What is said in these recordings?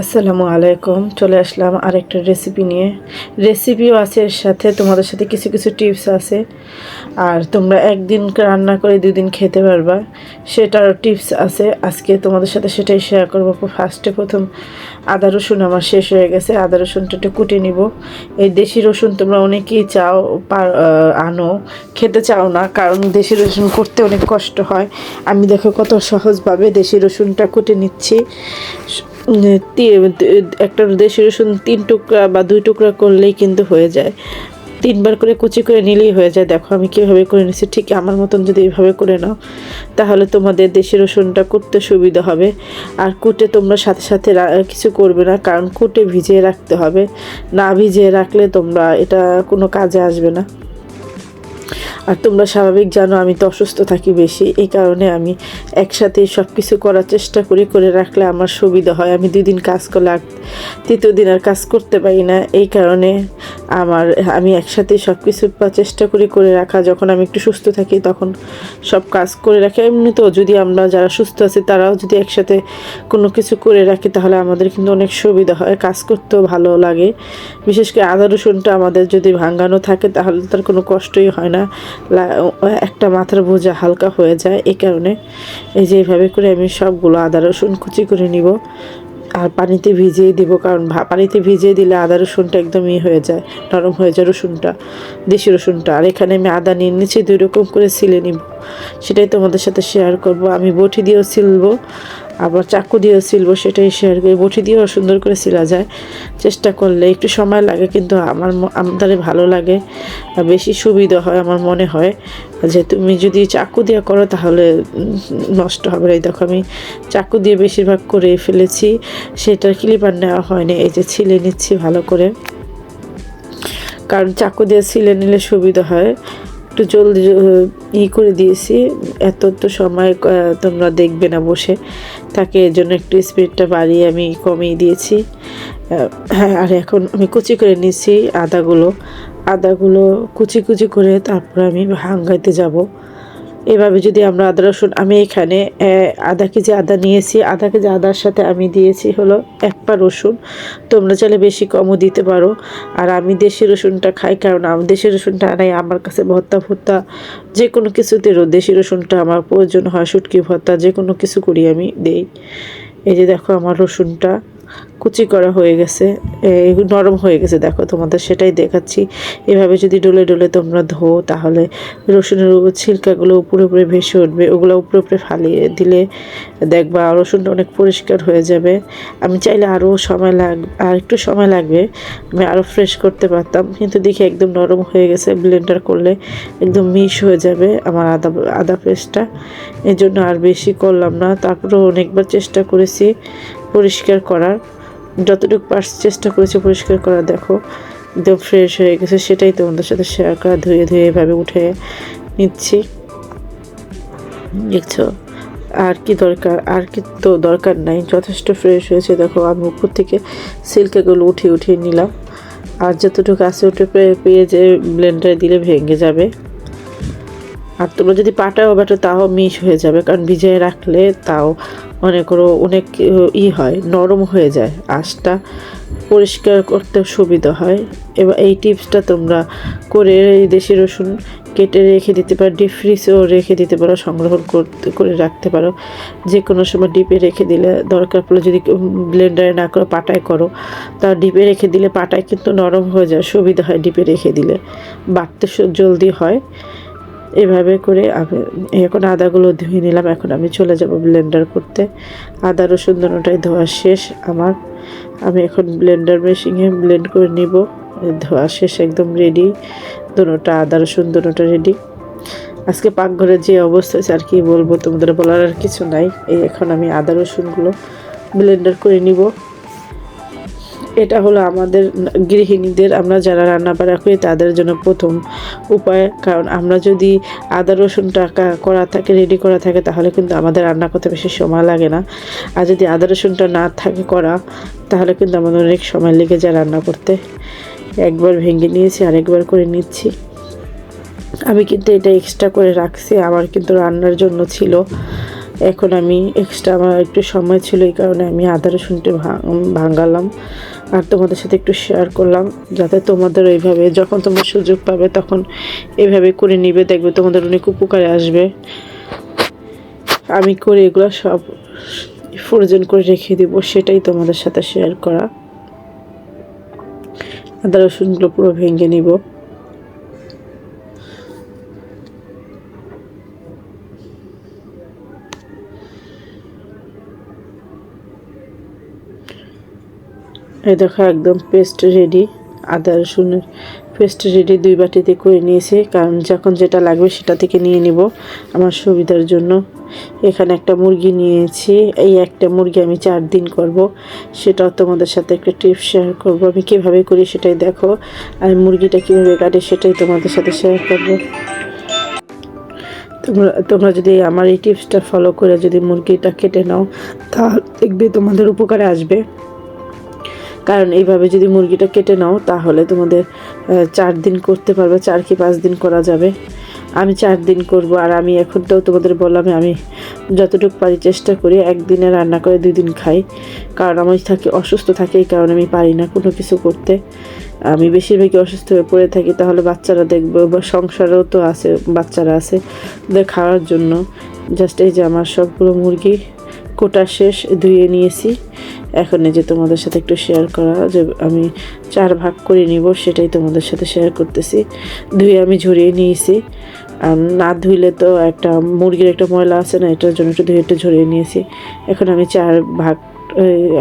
আসসালামু আলাইকুম। চলে আসলাম আরেকটা রেসিপি নিয়ে। রেসিপিও আছে এর সাথে, তোমাদের সাথে কিছু কিছু টিপস আছে। আর তোমরা একদিন রান্না করে দুদিন খেতে পারবা। সেটার টিপস আছে। আজকে তোমাদের সাথে সেটাই শেয়ার করব। ফার্স্টে প্রথম আদা, রসুন আমার শেষ হয়ে গেছে। আদা, রসুনটা একটু কুটে নিব। এই দেশি রসুন তোমরা অনেকেই চাও আনো। খেতে চাও না, কারণ দেশি রসুন করতে অনেক কষ্ট হয়। আমি দেখো কত সহজভাবে দেশি রসুনটা কুটে নিচ্ছি। একটা দেশি রসুন তিন টুকরা বা দুই টুকরা করলেই কিন্তু হয়ে যায়। তিনবার করে কুচি করে নিলেই হয়ে যায়। দেখো আমি কীভাবে করে নিচ্ছি ঠিক আমার মতন যদি এইভাবে করে নাও, তাহলে তোমাদের দেশি রসুনটা কুটতে সুবিধা হবে। আর কুটে তোমরা সাথে সাথে কিছু করবে না, কারণ কুটে ভিজিয়ে রাখতে হবে। না ভিজিয়ে রাখলে তোমরা এটা কোনো কাজে আসবে না। আর তোমরা স্বাভাবিক জানো আমি তো অসুস্থ থাকি বেশি। এই কারণে আমি একসাথে সব কিছু করার চেষ্টা করি, করে রাখলে আমার সুবিধা হয়। আমি দুই দিন কাজ করলে আর তৃতীয় দিন আর কাজ করতে পারি না। এই কারণে আমার, আমি একসাথে সব কিছু চেষ্টা করি, করে রাখা। যখন আমি একটু সুস্থ থাকি তখন সব কাজ করে রাখি। এমনিতেও যদি আমরা যারা সুস্থ আছি, তারাও যদি একসাথে কোনো কিছু করে রাখি, তাহলে আমাদের কিন্তু অনেক সুবিধা হয়। কাজ করতেও ভালো লাগে। বিশেষ করে আদা রসুনটা আমাদের যদি ভাঙানো থাকে, তাহলে তার কোনো কষ্টই হয় না। একটা মাথার বোঝা হালকা হয়ে যায়। এই কারণে এই যে এইভাবে করে আমি সবগুলো আদা, রসুন কুচি করে নিব। আর পানিতে ভিজিয়ে দিব, কারণ পানিতে ভিজিয়ে দিলে আদা, রসুনটা একদম ই হয়ে যায়, নরম হয়ে যায় রসুনটা, দেশি রসুনটা। আর এখানে আমি আদা নিয়ে নিচ্ছি দুই রকম করে সিলে নিব। সেটাই তোমাদের সাথে শেয়ার করব। আমি বটি দিয়েও সিলবো। আবার চাকু দিয়েও সিলবো সেটাই শেয়ার করি। বটি দিয়েও সুন্দর করে সিলা যায়। চেষ্টা করলে একটু সময় লাগে, কিন্তু আমার আমাদের ভালো লাগে বেশি সুবিধা হয় আমার মনে হয়। যে তুমি যদি চাকু দিয়ে করো, তাহলে নষ্ট হবে। এই দেখো, আমি চাকু দিয়ে বেশিরভাগ করে ফেলেছি, সেটার ক্লিপার নেওয়া হয়নি। এই যে ছিলে নিচ্ছি ভালো করে। কারণ চাকু দিয়ে ছিলে নিলে সুবিধা হয়। একটু জলদি ই করে দিয়েছি। এত তো সময় তোমরা দেখবে না বসে। তাকে এর জন্য একটু স্পিডটা বাড়িয়ে আমি কমিয়ে দিয়েছি। হ্যাঁ আর এখন আমি কুচি করে নিয়েছি আদাগুলো। আদাগুলো কুচি কুচি করে তারপর আমি হাঙ্গাইতে যাব। এভাবে যদি আমরা আদা, রসুন, আমি এখানে আধা কেজি আদা নিয়েছি আধা কেজি আদার সাথে আমি দিয়েছি হলো এক পা রসুন। তোমরা চাইলে বেশি কমও দিতে পারো। আর আমি দেশি রসুনটা খাই কারণ আমি দেশি রসুনটা আনাই আমার কাছে ভর্তা ভর্তা যে কোনো কিছুতে দেশি রসুনটা আমার প্রয়োজন হয়, শুটকি ভর্তা যে কোনো কিছু করি আমি দেই। এই যে দেখো আমার রসুনটা কুচি করা হয়ে গেছে। নরম হয়ে গেছে, দেখো তোমাদের সেটাই দেখাচ্ছি। এভাবে যদি ডলে ডলে তোমরা ধো, তাহলে রসুনের ছিলকাগুলো উপরে উপরে ভেসে উঠবে, ওগুলো উপরে উপরে ফালিয়ে দিলে দেখবা রসুনটা অনেক পরিষ্কার হয়ে যাবে। আমি চাইলে আরও সময় লাগ, আর একটু সময় লাগবে, আমি আরও ফ্রেশ করতে পারতাম। কিন্তু দেখি একদম নরম হয়ে গেছে ব্লেন্ডার করলে একদম মিশ হয়ে যাবে আমার আদা আদা পেস্টটা এই জন্য আর বেশি করলাম না, তারপরেও অনেকবার চেষ্টা করেছি। পরিষ্কার করার, যতটুকু পারছি চেষ্টা করেছি পরিষ্কার করা, দেখো, একদম ফ্রেশ হয়ে গেছে, সেটাই তোমাদের সাথে শেয়ার করা, ধুয়ে ধুয়ে এভাবে উঠে নিচ্ছি। দেখছ? আর কি দরকার, আর কি তো দরকার নাই, যথেষ্ট ফ্রেশ হয়েছে, দেখো, আমি উপর থেকে সিল্কেগুলো উঠিয়ে উঠিয়ে নিলাম। আর যতটুকু আছে ওটা পেয়ে পেয়ে যে ব্লেন্ডারে দিলে ভেঙে যাবে। আর তোমরা যদি পাটাও বাটো, তাও মিশ হয়ে যাবে, কারণ ভিজিয়ে রাখলে তাও মনে অনেক, ই হয়, নরম হয়ে যায়। আঁশটা পরিষ্কার করতে সুবিধা হয়। এবার এই টিপসটা তোমরা করে এই দেশি রসুন কেটে রেখে দিতে পারো, ডিপ ফ্রিজেও রেখে দিতে পারো, সংগ্রহ করতে, করে রাখতে পারো। যে কোনো সময় ডিপে রেখে দিলে দরকার পড়লে যদি ব্লেন্ডারে না করো, পাটায় করো, তা ডিপে রেখে দিলে পাটায় কিন্তু নরম হয়ে যায়, সুবিধা হয় ডিপে রেখে দিলে। বাড়তে জলদি হয়। এভাবে করে আমি এখন আদাগুলো ধুয়ে নিলাম। এখন আমি চলে যাব ব্লেন্ডার করতে। আদা, রসুন দুটোটাই ধোয়া শেষ আমার। আমি এখন ব্লেন্ডার মেশিনে ব্লেন্ড করে নিব। ধোয়া শেষ, একদম রেডি দুটোটা আদা, রসুন দুটোটা রেডি আজকে পাকঘরের যে অবস্থা হয়েছে, আর কি বলব তোমাদের বলার আর কিছু নাই। এই এখন আমি আদা, রসুনগুলো ব্লেন্ডার করে নিব। এটা হলো আমাদের গৃহিণীদের, আমরা যারা রান্না বান্না করি তাদের জন্য প্রথম উপায়। কারণ আমরা যদি আদা, রসুন টাকা করা থাকে রেডি করা থাকে, তাহলে কিন্তু আমাদের রান্না করতে বেশি সময় লাগে না। আর যদি আদা, রসুনটা না থাকে করা, তাহলে কিন্তু আমাদের অনেক সময় লেগে যায় রান্না করতে। একবার ভেঙে নিয়েছি, আরেকবার করে নিচ্ছি। আমি কিন্তু এটা এক্সট্রা করে রাখছি, আমার কিন্তু রান্নার জন্য ছিল। এখন আমি এক্সট্রা আমার একটু সময় ছিল এই কারণে আমি আদা রসুনটা ভাঙালাম আর তোমাদের সাথে একটু শেয়ার করলাম, যাতে তোমাদের এইভাবে যখন তোমরা সুযোগ পাবে তখন এইভাবে করে নিবে, দেখবে তোমাদের অনেক উপকারে আসবে। আমি করে এগুলো সব ফ্রোজেন করে রেখে দেবো, সেটাই তোমাদের সাথে শেয়ার করা। আদা রসুনগুলো পুরো ভেঙে নিব। এই দেখো একদম পেস্ট রেডি আদা রসুনের পেস্ট রেডি দুই বাটিতে করে নিয়েছি, কারণ যখন যেটা লাগবে সেটা থেকে নিয়ে নিব আমার সুবিধার জন্য। এখানে একটা মুরগি নিয়েছি, এই একটা মুরগি আমি চার দিন করব, সেটাও তোমাদের সাথে একটা টিপস শেয়ার করব, আমি কীভাবে করি সেটাই দেখো, আর মুরগিটা কীভাবে কাটে সেটাই তোমাদের সাথে শেয়ার করব। তোমরা তোমরা যদি আমার এই টিপসটা ফলো করে যদি মুরগিটা কেটে নাও তা দেখবে তোমাদের উপকারে আসবে। কারণ এইভাবে যদি মুরগিটা কেটে নাও, তাহলে তোমাদের চার দিন করতে পারবে, চার কি পাঁচ দিন করা যাবে। আমি চার দিন করব, আর আমি এখন তো তোমাদের বললাম, আমি যতটুকু পারি চেষ্টা করি, একদিনে রান্না করে দুই দিন খাই। কারণ আমি থাকি, অসুস্থ থাকি, এই কারণে আমি পারি না কোনো কিছু করতে। আমি বেশিরভাগই অসুস্থ হয়ে পড়ে থাকি, তাহলে বাচ্চারা দেখব, বা সংসারেও তো আছে, বাচ্চারা আছে, ওদের খাওয়ার জন্য। জাস্ট এই যে আমার সবগুলো মুরগি কোটা শেষ ধুয়ে নিয়েছি। এখন এই যে তোমাদের সাথে একটু শেয়ার করা, যে আমি চার ভাগ করে নিব, সেটাই তোমাদের সাথে শেয়ার করতেছি। ধুয়ে আমি ঝরিয়ে নিয়েছি। আর না ধুইলে তো একটা মুরগির একটা ময়লা আছে না, এটার জন্য একটু ধুয়ে একটু ঝরিয়ে নিয়েছি। এখন আমি চার ভাগ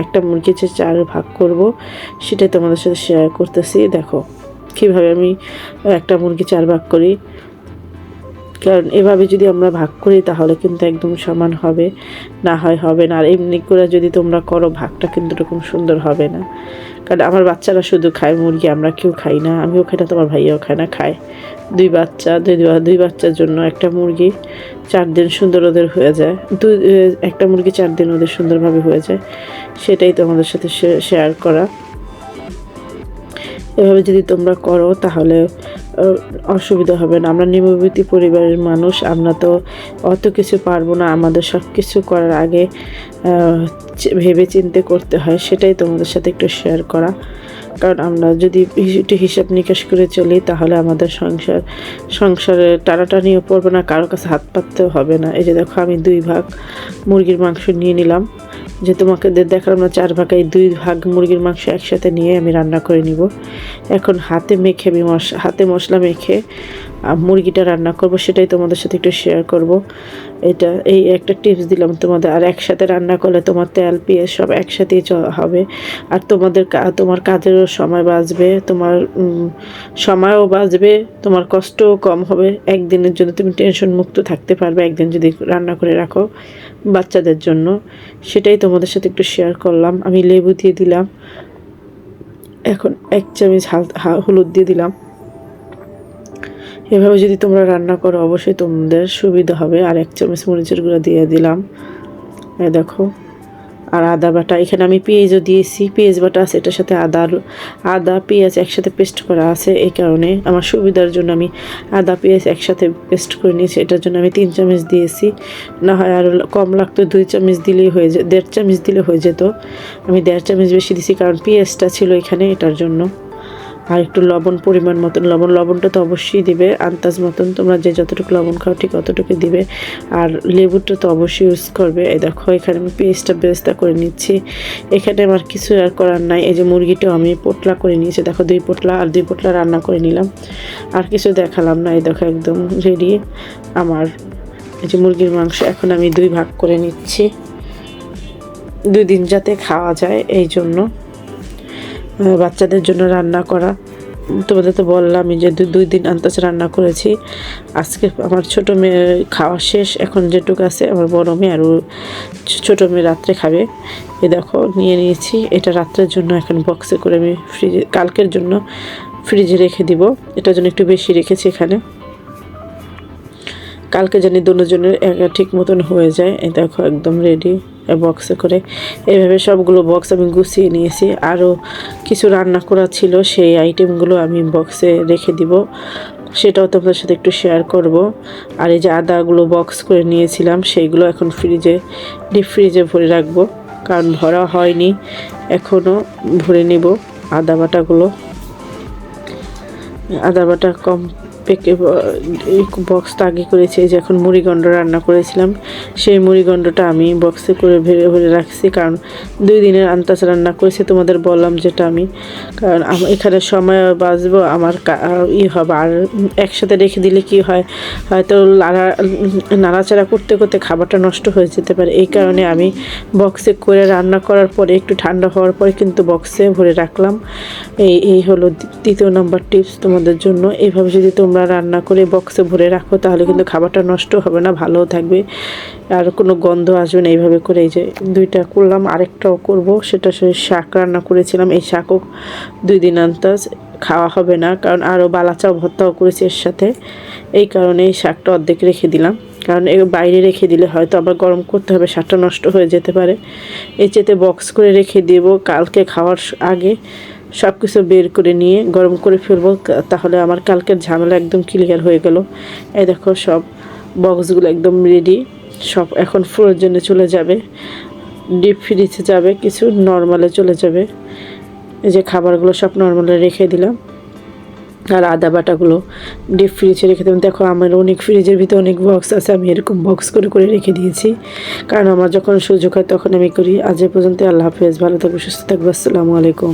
একটা মুরগি যে চার ভাগ করব, সেটাই তোমাদের সাথে শেয়ার করতেছি। দেখো, কীভাবে আমি একটা মুরগি চার ভাগ করি। কারণ এভাবে যদি আমরা ভাগ করি, তাহলে কিন্তু একদম সমান হবে। না হয় হবে না, আর এমনি করে যদি তোমরা করো, ভাগটা কিন্তু এরকম সুন্দর হবে না। কারণ আমার বাচ্চারা শুধু খায় মুরগি, আমরা কেউ খাই না। আমিও খাই না, তোমার ভাইয়াও খায় না, খায়। দুই বাচ্চা, দুই দুই বাচ্চার জন্য একটা মুরগি, চার দিন সুন্দর ওদের হয়ে যায়। দুই, একটা মুরগি চার দিন ওদের সুন্দরভাবে হয়ে যায়। সেটাই তোমাদের সাথে শেয়ার করা। এভাবে যদি তোমরা করো, তাহলে অসুবিধা হবে না। আমরা নিম্নবিত্তি পরিবারের মানুষ, আমরা তো অত কিছু পারব না। আমাদের সব কিছু করার আগে ভেবে চিন্তে করতে হয়, সেটাই তোমাদের সাথে একটু শেয়ার করা। কারণ আমরা যদি একটু হিসাব নিকাশ করে চলি, তাহলে আমাদের সংসার, সংসারে টানাটানিও পড়বে না, কারও কাছে হাত পাততেও হবে না। এই যে দেখো, আমি দুই ভাগ মুরগির মাংস নিয়ে নিলাম। যে তোমাকে দেখালাম না, চার ভাগ দুই ভাগ মুরগির মাংস একসাথে নিয়ে আমি রান্না করে নিব। এখন হাতে মেখে আমি হাতে মশলা মেখে মুরগিটা রান্না করব, সেটাই তোমাদের সাথে একটু শেয়ার করব। এটা, এই একটা টিপস দিলাম তোমাদের, আর একসাথে রান্না করলে তোমার তেল, পেঁয়াজ সব একসাথেই হবে। আর তোমাদের তোমার কাজেরও সময় বাঁচবে, তোমার সময়ও বাঁচবে, তোমার কষ্টও কম হবে। একদিনের জন্য তুমি টেনশন মুক্ত থাকতে পারবে, একদিন যদি রান্না করে রাখো বাচ্চাদের জন্য। সেটাই তোমাদের সাথে একটু শেয়ার করলাম, আমি লেবু দিয়ে দিলাম। এখন এক চামচ হাল হলুদ দিয়ে দিলাম। এভাবে যদি তোমরা রান্না করো, অবশ্যই তোমাদের সুবিধা হবে। আর এক চামচ মরিচের গুঁড়া দিয়ে দিলাম। দেখো। আর আদা বাটা, এখানে আমি পেঁয়াজও দিয়েছি। পেঁয়াজ বাটা আছে, এটার সাথে আদা আদা, পেঁয়াজ একসাথে পেস্ট করা আছে। এই কারণে আমার সুবিধার জন্য আমি আদা, পেঁয়াজ একসাথে পেস্ট করে নিয়েছি। এটার জন্য আমি তিন চামচ দিয়েছি। না হয় আর কম লাগতো, দুই চামচ দিলেই হয়ে যেত দেড় চামচ দিলে হয়ে যেত। আমি দেড় চামচ বেশি দিয়েছি, কারণ পেঁয়াজটা ছিল এখানে এটার জন্য। আর একটু লবণ পরিমাণ মতন, লবণ, লবণটা তো অবশ্যই দিবে, আন্দাজ মতন তোমরা যে যতটুকু লবণ খাও ঠিক অতটুকু দিবে। আর লেবুটা তো অবশ্যই ইউজ করবে। এই দেখো, এখানে আমি পেস্টটা বেস্তা করে নিচ্ছি। এখানে আমার কিছু আর করার নাই। এই যে মুরগিটাও আমি পোটলা করে নিয়েছি। দেখো, দুই পোটলা আর দুই পোটলা রান্না করে নিলাম। আর কিছু দেখালাম না। এই দেখো, একদম রেডি আমার। এই যে মুরগির মাংস এখন আমি দুই ভাগ করে নিচ্ছি। দুই দিন যাতে খাওয়া যায়, এই জন্য। বাচ্চাদের জন্য রান্না করা। তোমাদের তো বললামই যে দুই দিন আন্তাজ রান্না করেছি। আজকে আমার ছোটো মেয়ে খাওয়া শেষ, এখন যেটুকু আছে আমার বড় মেয়ে আর ছোটো মেয়ে রাত্রে খাবে। এ দেখো, নিয়ে নিয়েছি। এটা রাত্রের জন্য এখন বক্সে করে আমি ফ্রিজে কালকের জন্য ফ্রিজে রেখে দিব। এটার জন্য একটু বেশি রেখেছি এখানে। কালকে জানি দুজনের ঠিক মতন হয়ে যায়। এই দেখো, একদম রেডি বক্সে করে এইভাবে সবগুলো বক্স আমি গুছিয়ে নিয়েছি। আরও কিছু রান্না করা ছিল, সেই আইটেমগুলো আমি বক্সে রেখে দিব। সেটাও তোমাদের সাথে একটু শেয়ার করব। আর এই যে আদাগুলো বক্স করে নিয়েছিলাম, সেইগুলো এখন ফ্রিজে ডিপ ফ্রিজে ভরে রাখব। কারণ ভরা হয়নি এখনও ভরে নেব আদা বাটাগুলো। আদা বাটা কম পেকে বক্সটা আগে করেছি, এই যে এখন মুড়িগণ্ড রান্না করেছিলাম। সেই মুড়িগণ্ডটা আমি বক্সে করে ভরে ভরে রাখছি, কারণ দুই দিনের আন্তাজ রান্না করেছি, তোমাদের বললাম যেটা আমি। কারণ এখানে সময় বাঁচবো, আমার ই হবে, আর একসাথে রেখে দিলে কি হয়? হয়তো নাড়াচাড়া করতে করতে খাবারটা নষ্ট হয়ে যেতে পারে। এই কারণে আমি বক্সে করে রান্না করার পরে, একটু ঠান্ডা হওয়ার পরে কিন্তু বক্সে ভরে রাখলাম। এই এই হলো তৃতীয় নম্বর টিপস তোমাদের জন্য। এইভাবে যদি তোমরা রান্না করে বক্সে ভরে রাখো, তাহলে কিন্তু খাবারটা নষ্ট হবে না, ভালোও থাকবে। আর কোনো গন্ধ আসবে না এইভাবে করে। এই যে দুইটা করলাম, আরেকটাও করব। সেটা সে শাক রান্না করেছিলাম, এই শাকও দুই দিন আন্তাজ, খাওয়া হবে না। কারণ আরও বালাচাও, ভর্তাও করেছি এর সাথে। এই কারণে এই শাকটা অর্ধেক রেখে দিলাম। কারণ এ বাইরে রেখে দিলে হয়তো আবার গরম করতে হবে, শাকটা নষ্ট হয়ে যেতে পারে। এই চেতে বক্স করে রেখে দেব কালকে খাওয়ার আগে। সব কিছু বের করে নিয়ে গরম করে ফেলব তাহলে আমার কালকের ঝামেলা একদম ক্লিয়ার হয়ে গেল। এই দেখো সব বক্সগুলো একদম রেডি সব এখন ফ্রোর জন্য চলে যাবে। ডিপ ফ্রিজে যাবে, কিছু নর্মালে চলে যাবে। এই যে খাবারগুলো সব নর্মালে রেখে দিলাম। আর আদা বাটাগুলো ডিপ ফ্রিজে রেখে দিলাম। দেখো আমার অনেক ফ্রিজের ভিতরে অনেক বক্স আছে, আমি এরকম বক্স করে করে রেখে দিয়েছি। কারণ আমার যখন সুযোগ হয় তখন আমি করি। আজ পর্যন্ত আল্লাহ হাফেজ, ভালো থাকব সুস্থ থাকব আসসালামু আলাইকুম।